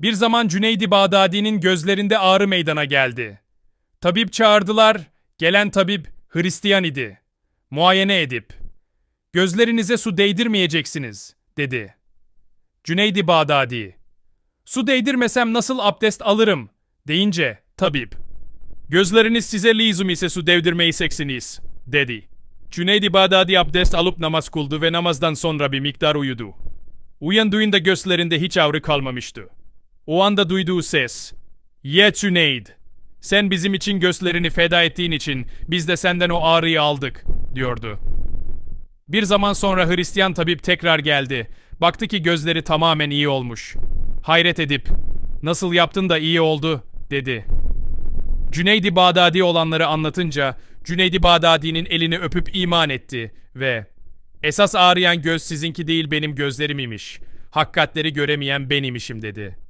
Bir zaman Cüneydi Bağdadi'nin gözlerinde ağrı meydana geldi. Tabip çağırdılar, gelen tabip Hristiyan idi. Muayene edip, gözlerinize su değdirmeyeceksiniz, dedi. Cüneydi Bağdadi, su değdirmesem nasıl abdest alırım, deyince tabip, gözleriniz size lizum ise su değdirmeyeceksiniz, dedi. Cüneydi Bağdadi abdest alıp namaz kıldı ve namazdan sonra bir miktar uyudu. Uyandığında gözlerinde hiç ağrı kalmamıştı. O anda duyduğu ses, Ye Cüneyd, sen bizim için gözlerini feda ettiğin için biz de senden o ağrıyı aldık, diyordu. Bir zaman sonra Hristiyan tabip tekrar geldi. Baktı ki gözleri tamamen iyi olmuş. Hayret edip, nasıl yaptın da iyi oldu, dedi. Cüneydi Bağdadi olanları anlatınca Cüneydi Bağdadi'nin elini öpüp iman etti ve esas ağrıyan göz sizinki değil benim gözlerim imiş. Hakikatleri göremeyen ben imişim dedi.